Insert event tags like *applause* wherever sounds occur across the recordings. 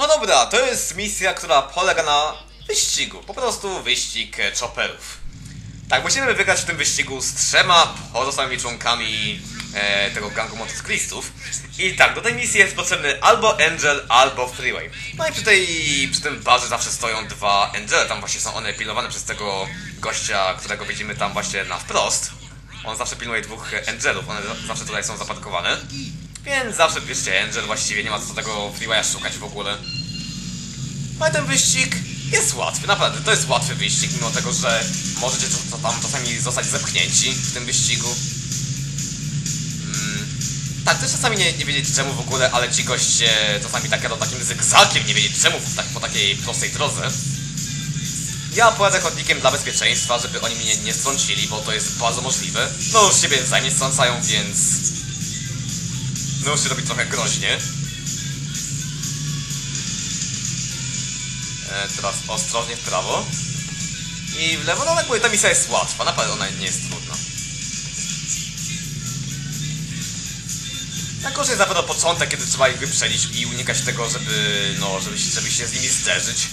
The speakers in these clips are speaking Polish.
No dobra, to jest misja, która polega na wyścigu. Po prostu wyścig chopperów. Tak, musimy wygrać w tym wyścigu z trzema pozostałymi członkami e, tego gangu motocyklistów. I tak, do tej misji jest potrzebny albo Angel, albo Freeway. No i przy tej, przy tym barze zawsze stoją dwa Angele, tam właśnie są one pilnowane przez tego gościa, którego widzimy tam właśnie na wprost. On zawsze pilnuje dwóch Angelów, one za- zawsze tutaj są zaparkowane. Więc zawsze bierzcie Angel, właściwie nie ma co tego Freewaya szukać w ogóle. I ten wyścig jest łatwy, naprawdę, to jest łatwy wyścig, mimo tego, że możecie co, co tam czasami zostać zepchnięci w tym wyścigu. Mm, tak, też czasami nie, nie wiedzieć czemu w ogóle, ale ci goście czasami tak jadą takim zygzakiem, nie wiedzieć czemu tak, po takiej prostej drodze. Ja poradzę chodnikiem dla bezpieczeństwa, żeby oni mnie nie strącili, bo to jest bardzo możliwe. No już siebie wzajemnie strącają, więc... No już się robi trochę groźnie. E, teraz ostrożnie w prawo. I w lewo, no jak mówię, ta misja jest łatwa, naprawdę ona nie jest trudna. Najgorszy jest na pewno początek, kiedy trzeba ich wyprzedzić i unikać tego, żeby, no, żeby, się- żeby się z nimi zderzyć.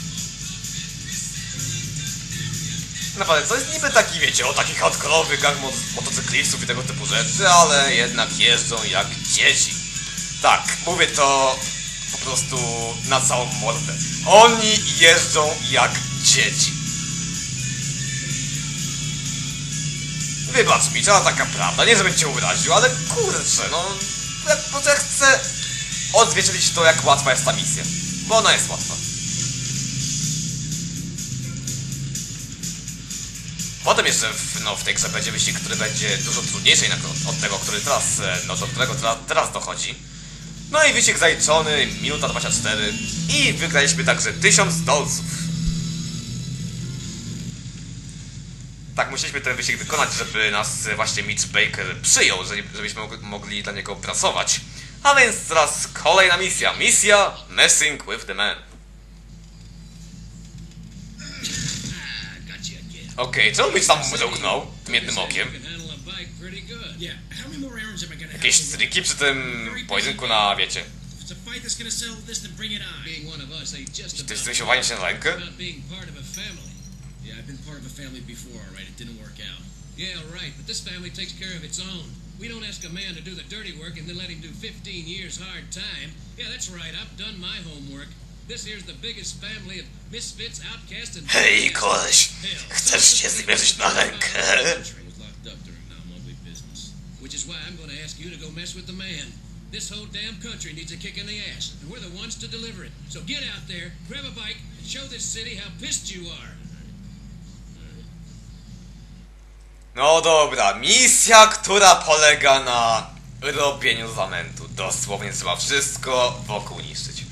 Naprawdę, to jest niby taki, wiecie, o taki hardkorowy gang mot motocyklistów i tego typu rzeczy, ale jednak jeżdżą jak dzieci. Tak, mówię to po prostu na całą mordę. Oni jeżdżą jak dzieci. Wybacz mi, to taka prawda, nie żebym cię uraził, ale kurczę, no... Ja chcę odzwierciedlić to, jak łatwa jest ta misja. Bo ona jest łatwa. Potem jeszcze w, no, w tej grze będzie wyścig, który będzie dużo trudniejszy od, tego, który teraz, e, no, do którego teraz dochodzi. No i wyścig zaliczony, minuta 24 i wygraliśmy także 1000 dolców. Tak, musieliśmy ten wyścig wykonać, żeby nas właśnie Mitch Baker przyjął, żeby- żebyśmy mog- mogli dla niego pracować. A więc teraz kolejna misja. Misja Messing with the Man. Okej, czemu byś tam mruknął tym jednym okiem? Jakieś to run? triki przy tym pojedynku na, wiecie, If it's a fight that's gonna settle this, then on. Being one of us ain't just to about, jest zmysiowanie się na rękę? about being part of a family. Yeah, I've been part of a family before, alright? It didn't work out. Yeah, right, but this family takes care of its own. We don't ask a man to do the dirty work and then let him do 15 years hard time. Yeah, that's right, I've done my homework. This here's the biggest family of misfits, outcasts, and... Hej, koleś! Chcesz się zmierzyć na rękę? Which is why I'm going to ask you to go mess with the man. This whole damn country needs a kick in the ass, and we're the ones to deliver it. So get out there, grab a bike, and show this city how pissed you are. No dobra, misja, która polega na robieniu zamętu. Dosłownie trzeba wszystko wokół niszczyć.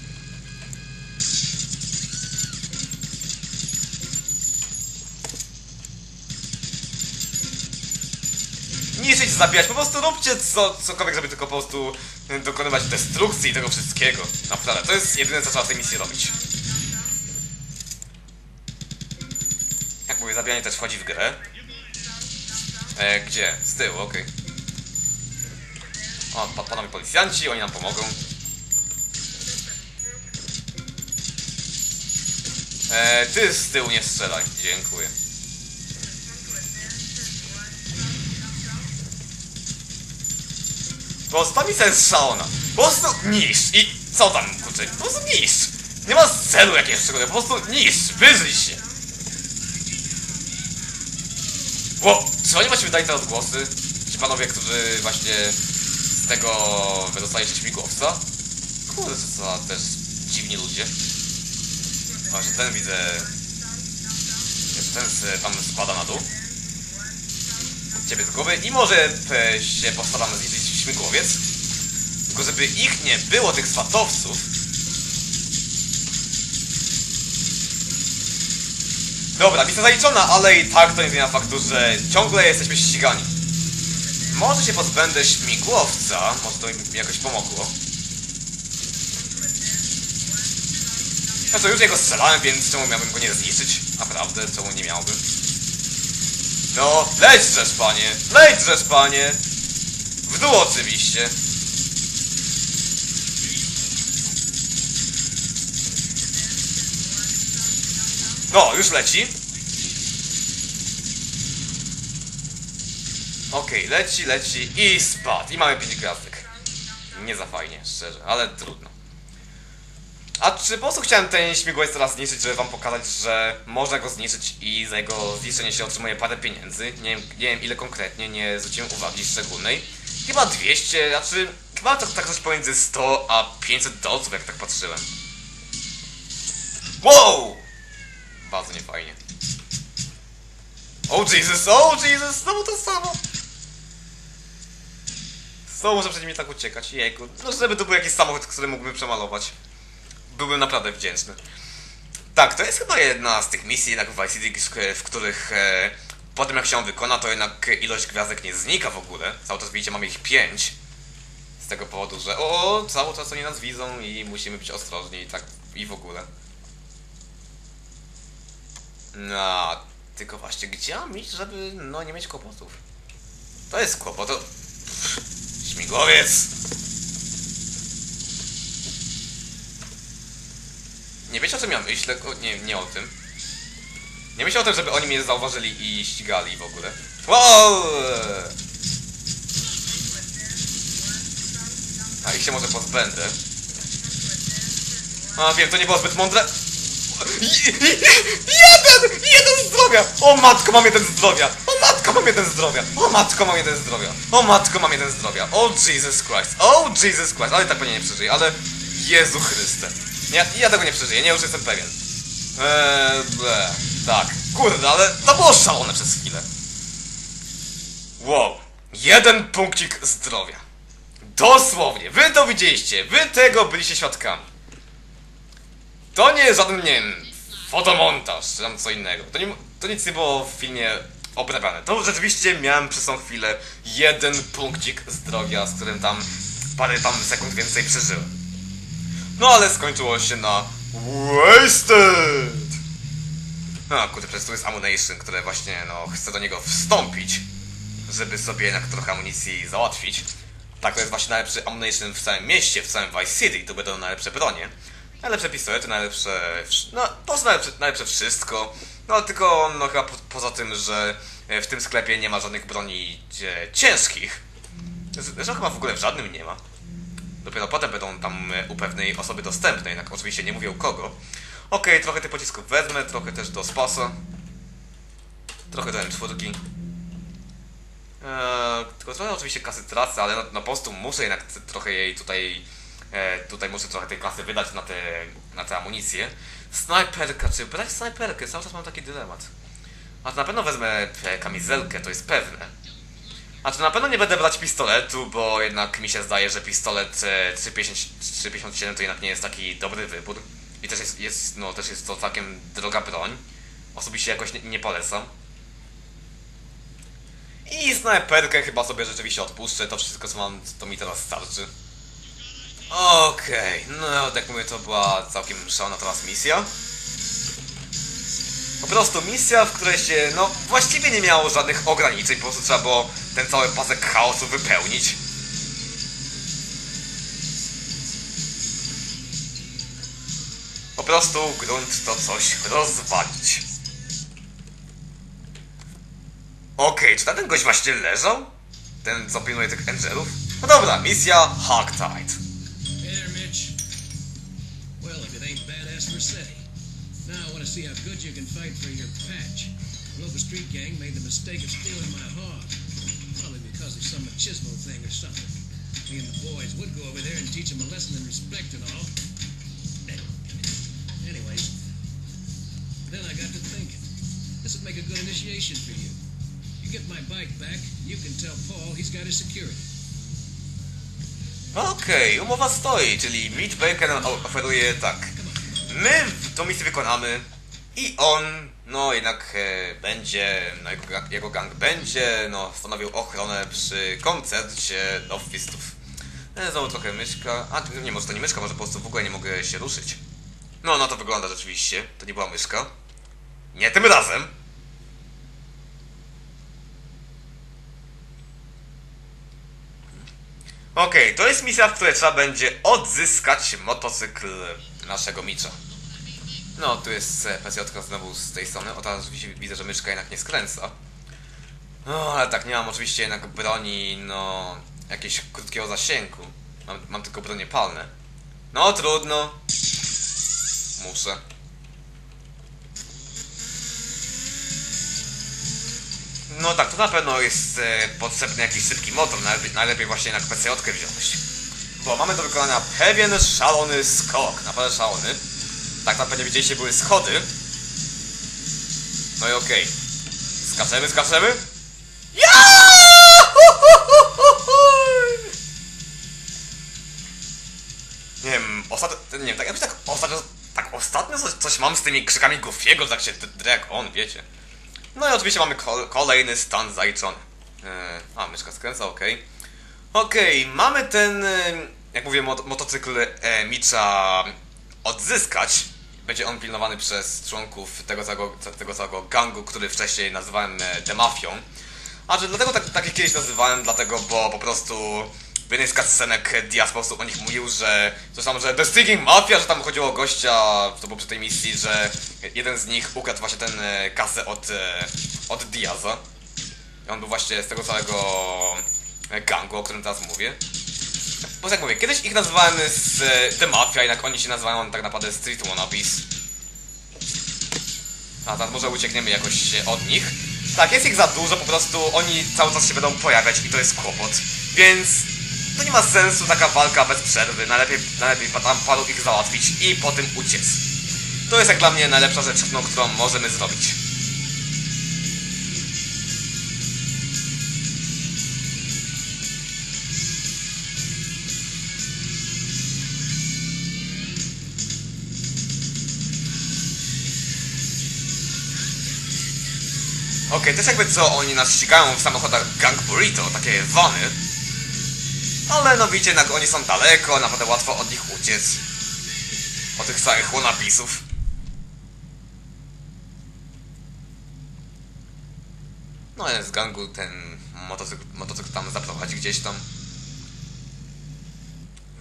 Niszczyć, zabijać, po prostu róbcie co, cokolwiek, żeby tylko po prostu dokonywać destrukcji tego wszystkiego. Naprawdę, to jest jedyne, co trzeba w tej misji robić. Jak mówię, zabijanie też wchodzi w grę. E, gdzie? Z tyłu, okej. O, pa, panowie policjanci, oni nam pomogą. E, ty z tyłu nie strzelaj, dziękuję. Po prostu ta misja jest szalona. Po prostu niszcz i co tam, kurczę, po prostu niszcz. Nie ma celu jakiegoś szczególnego, po prostu niszcz, wyżyj się. Bo, czy oni właśnie wydali te odgłosy? Ci panowie, którzy właśnie z tego wydostali się śmigłowca? Kurde, co za też dziwni ludzie. Właśnie ten widzę... Jeszcze ten z, tam spada na dół. Ciebie z głowy i może się postaramy zniszczyć śmigłowiec. Tylko żeby ich nie było, tych swatowców, Dobra, misja zaliczona, ale i tak to nie zmienia faktu, że ciągle jesteśmy ścigani. Może się pozbędę śmigłowca, może to mi jakoś pomogło. Znaczy już jego strzelałem, więc czemu miałbym go nie zniszczyć? Naprawdę, czemu nie miałbym? No, leć panie! Leć panie! Dół oczywiście. O, już leci. Okej, leci, leci i spadł. I mamy 5 gwiazdek. Nie za fajnie, szczerze, ale trudno. A czy po prostu chciałem ten śmigłowiec teraz zniszczyć, żeby wam pokazać, że można go zniszczyć i za jego zniszczenie się otrzymuje parę pieniędzy? Nie wiem, nie wiem ile konkretnie, nie zwróciłem uwagi szczególnej. Chyba 200, znaczy chyba to tak coś pomiędzy 100 a 500 dolców, jak tak patrzyłem. Wow! Bardzo niefajnie. Oh Jesus, oh Jesus, znowu to samo! Znowu muszę przed nimi tak uciekać, jejku. No żeby to był jakiś samochód, który mógłbym przemalować. Byłbym naprawdę wdzięczny. Tak, to jest chyba jedna z tych misji jednak w Vice City, w których e, po tym jak się ją wykona, to jednak ilość gwiazdek nie znika w ogóle. Cały czas widzicie, mamy ich 5. Z tego powodu, że o, cały czas oni nas widzą i musimy być ostrożni i tak i w ogóle. No, tylko właśnie gdzie mam iść, żeby no nie mieć kłopotów? To jest kłopot, to... Śmigłowiec! Nie wiecie o czym ja myślę? Nie, nie o tym. Nie myślę o tym, żeby oni mnie zauważyli i ścigali w ogóle. Wow! A ich się może pozbędę. A wiem, to nie było zbyt mądre. *laughs* Jeden! Jeden zdrowia! O matko, mam jeden zdrowia! O matko, mam jeden zdrowia! O matko, mam jeden zdrowia! O matko, mam jeden zdrowia! O Jesus Christ! O Jesus Christ! Ale tak pewnie nie przeżyję, ale... Jezu Chryste! Ja, ja tego nie przeżyję, nie już jestem pewien. Eee, ble. Tak. Kurde, ale to było szalone przez chwilę. Wow. Jeden punkcik zdrowia. Dosłownie. Wy to widzieliście. Wy tego byliście świadkami. To nie jest żaden, nie wiem, fotomontaż, czy tam co innego. To, nie, to nic nie było w filmie obrabiane. To rzeczywiście miałem przez tą chwilę jeden punkcik zdrowia, z którym tam parę tam sekund więcej przeżyłem. No ale skończyło się na Wasted! A kurde, przecież tu jest Ammunition, które właśnie, no, chce do niego wstąpić, żeby sobie jednak trochę amunicji załatwić. Tak, to jest właśnie najlepszy Ammunition w całym mieście, w całym Vice City, tu będą najlepsze bronie. Najlepsze pistolety, najlepsze, no, po prostu najlepsze, najlepsze wszystko. No, tylko, no, chyba po, poza tym, że e, w tym sklepie nie ma żadnych broni e, ciężkich. Zresztą chyba w ogóle w żadnym nie ma. Dopiero potem będą tam e, u pewnej osoby dostępne, jednak oczywiście nie mówię u kogo. Okej, trochę tych pocisków wezmę, trochę też do spasa. Trochę do M4. Eee, tylko trochę oczywiście kasy tracę, ale no, no po prostu muszę jednak trochę jej tutaj... E, tutaj muszę trochę tej kasy wydać na te, na tę amunicję. Snajperka, czy brać snajperkę? Cały czas mam taki dylemat. A to na pewno wezmę e, kamizelkę, to jest pewne. A to na pewno nie będę brać pistoletu, bo jednak mi się zdaje, że pistolet e, 3,50 3,57 to jednak nie jest taki dobry wybór. I też jest, jest, no, też jest to całkiem droga broń. Osobiście jakoś nie, nie polecam. I snajperkę chyba sobie rzeczywiście odpuszczę. To wszystko co mam, to mi teraz starczy. Okej, no tak mówię, to była całkiem szalona teraz misja. Po prostu misja, w której się, no właściwie nie miało żadnych ograniczeń, po prostu trzeba było ten cały pasek chaosu wypełnić. Prostu grunt to coś rozwalić. Okej, czy ten gość właśnie leżał? Ten co pilnuje tych angelów? No dobra, misja Mitch. Well. The street gang made the mistake of stealing my hog. Probably because of some machismo thing or something. Me and the boys would go over there and teach them a lesson in respect and all. Make a good initiation for you. You get my bike back, you can tell Paul he's got security. Okej, umowa stoi, czyli Mitch Baker oferuje tak. My tą misję wykonamy i on, no jednak e, będzie, no jego, jego gang będzie, no stanowił ochronę przy koncercie Love Fistów. E, znowu trochę myszka, a nie, może to nie myszka, może po prostu w ogóle nie mogę się ruszyć. No, no to wygląda rzeczywiście, to nie była myszka. Nie tym razem. Okej, to jest misja, w której trzeba będzie odzyskać motocykl naszego Micza. No, tu jest e, PCJ znowu z tej strony. O, teraz wi- widzę, że myszka jednak nie skręca. No, ale tak, nie mam oczywiście jednak broni, no, jakiegoś krótkiego zasięgu. Mam, mam tylko bronie palne. No, trudno. Muszę. No tak, to na pewno jest e, potrzebny jakiś szybki motor, najlepiej, najlepiej właśnie jednak PCJ wziąć. Bo mamy do wykonania pewien szalony skok, naprawdę szalony. Tak na pewno widzieliście, były schody. No i okej. Skaczemy, skaczemy. Ja! Nie wiem, ostatnio, nie wiem, tak jakoś tak ostatnio, tak ostatnio coś, mam z tymi krzykami Goofiego, się drę jak on, wiecie. No i oczywiście mamy kol kolejny stan zaliczony. Eee, a, myszka skręca, okej. Okej, mamy ten, e, jak mówię, mot motocykl e, Micza odzyskać. Będzie on pilnowany przez członków tego całego, tego całego gangu, który wcześniej nazywałem e, The Mafią. A że dlatego tak, tak kiedyś nazywałem, dlatego, bo po prostu w jednej z cutscenek Diaz po prostu o nich mówił, że coś tam, że The Stinging Mafia, że tam chodziło o gościa, to było przy tej misji, że jeden z nich ukradł właśnie ten e, kasę od, e, od Diaza. I on był właśnie z tego całego gangu, o którym teraz mówię. Bo jak mówię, kiedyś ich nazywałem z e, The Mafia, jednak oni się nazywają tak naprawdę Street Wannabes. A teraz może uciekniemy jakoś od nich. Tak, jest ich za dużo, po prostu oni cały czas się będą pojawiać i to jest kłopot. Więc to nie ma sensu taka walka bez przerwy. Najlepiej, najlepiej tam paru ich załatwić i potem uciec. To jest jak dla mnie najlepsza rzecz, no, którą możemy zrobić. Okej, to jest jakby co oni nas ścigają w samochodach Gang Burrito, takie wony. Ale no widzicie, jednak oni są daleko, naprawdę łatwo od nich uciec. Od tych całych łonapisów. No ale z gangu ten motocykl, motocykl tam zaprowadzi gdzieś tam.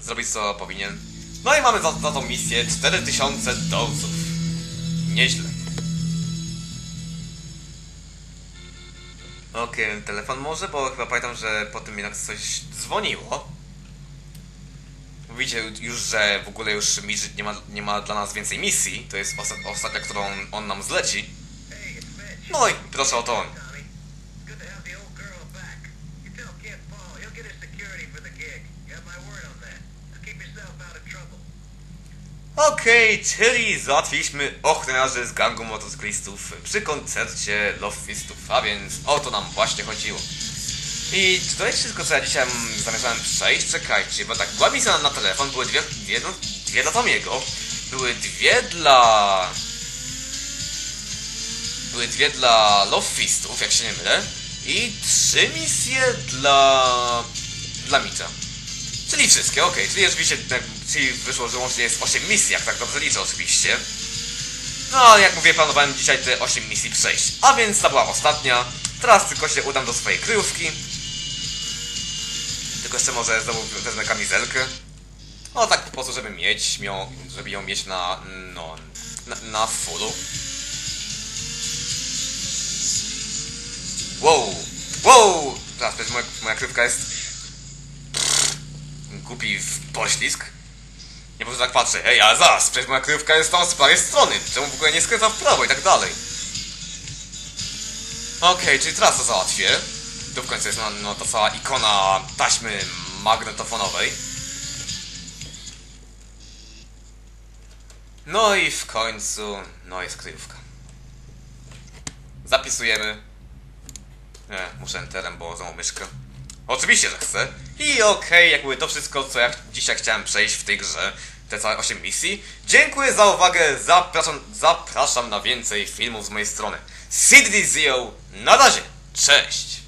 Zrobić co powinien. No i mamy za, za tą misję 4000 dolców. Nieźle. Okej, telefon może, bo chyba pamiętam, że po tym jednak coś dzwoniło. Mówicie już, że w ogóle już Midget nie ma, nie ma dla nas więcej misji. To jest osta- ostatnia, którą on nam zleci. No i proszę o to on. Tommy. It's good to have the old girl back. You tell Kid Paul, he'll get us security for the gig. You have my word on that. Now keep yourself out of trouble. Okej, czyli załatwiliśmy ochroniarzy z gangu motocyklistów przy koncercie Love Fistów, a więc o to nam właśnie chodziło. I czy to jest wszystko, co ja dzisiaj zamierzałem przejść? Czekajcie, bo tak, była misja na telefon, były dwie, dwie, no, dwie dla Tomiego, były dwie dla... Były dwie dla Love Fistów, jak się nie mylę, i trzy misje dla... dla Micza. Czyli wszystkie, okej, czyli rzeczywiście, tak, czyli wyszło, że łącznie jest 8 misji, jak tak dobrze liczę oczywiście. No, ale jak mówię, planowałem dzisiaj te 8 misji przejść. A więc ta była ostatnia. Teraz tylko się udam do swojej kryjówki. Tylko jeszcze może znowu wezmę kamizelkę. No tak po prostu, żeby mieć, ją, żeby ją mieć na, no, na, na fullu. Wow, wow! Teraz, moja, moja kryjówka jest głupi w poślizg. Nie po prostu tak patrzę, hej, ale zaraz, przecież moja kryjówka jest tam z prawej strony, czemu w ogóle nie skręca w prawo i tak dalej. Okej, czyli teraz to załatwię. Tu w końcu jest no, no, ta cała ikona taśmy magnetofonowej. No i w końcu, no jest kryjówka. Zapisujemy. Nie, muszę enterem, bo znowu myszkę. Oczywiście, że chcę. I okej, jak mówię, to wszystko, co ja dzisiaj chciałem przejść w tej grze. Te całe 8 misji. Dziękuję za uwagę, zapraszam, zapraszam na więcej filmów z mojej strony. CDDZO, na razie, cześć!